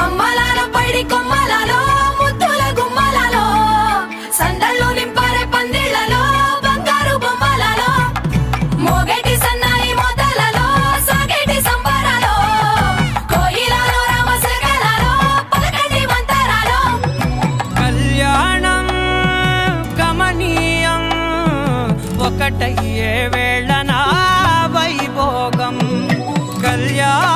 అమ్మలాల పైడి కొమ్మలలో ముద్దుల గుమ్మలలో సందళ్ళు నింపారే పందిళ్ళలో బంగారు బొమ్మలలో మోగేటి సన్నాయి మొదలలో సాగేటి సంబరాలో కోయిలలో రామశకలలో పలకటి మంతరాలో. కళ్యాణం గమనీయం ఒకటయ్యే వేళ నా వైభోగం. కళ్యాణం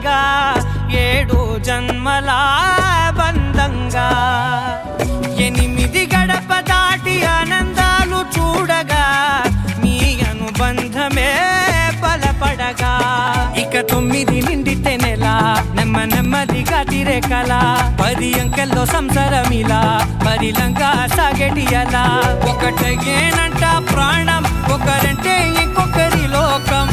సాక్షిగా ఏడు జన్మల బంధంగా. ఎనిమిది గడప దాటి ఆనందాలు చూడగా మీ అనుబంధమే బలపడగా. ఇక తొమ్మిది నిండితే నెల నెమ్మ నెమ్మదిగా తిరే కళ పది అంకెల్లో సంసారమిలా పరిలంగా సాగటి అలా. ఒకటేనంట ప్రాణం ఒకరంటే ఇంకొకరి లోకం.